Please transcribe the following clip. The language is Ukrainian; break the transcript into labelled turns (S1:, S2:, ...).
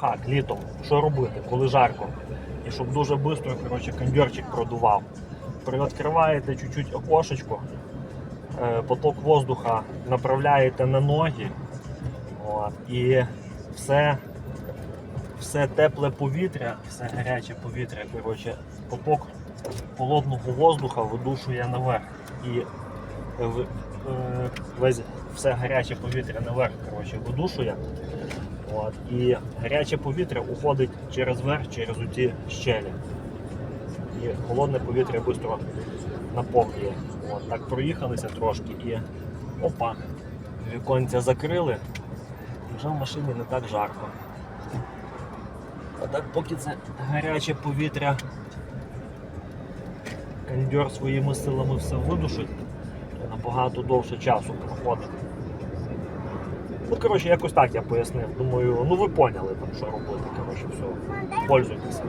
S1: хак, літом, що робити, коли жарко. І щоб дуже швидко, кондьорчик продував. Привідкриваєте чуть-чуть окошечко, е, поток воздуха направляєте на ноги. От, і все, все тепле повітря, все гаряче повітря, коротше, поток холодного воздуха видушує наверх. І е, е, весь все гаряче повітря наверх коротше, видушує. От, і гаряче повітря уходить через верх, через ті щелі. І холодне повітря швидко наповнює. От, так проїхалися трошки і опа, віконця закрили. Вже в машині не так жарко. А так поки це гаряче повітря кондьор своїми силами все видушить, то набагато довше часу проходить. Ну, коротше, якось так я пояснив. Думаю, ну ви поняли там, що робити. Коротше, все. Пользуйтеся.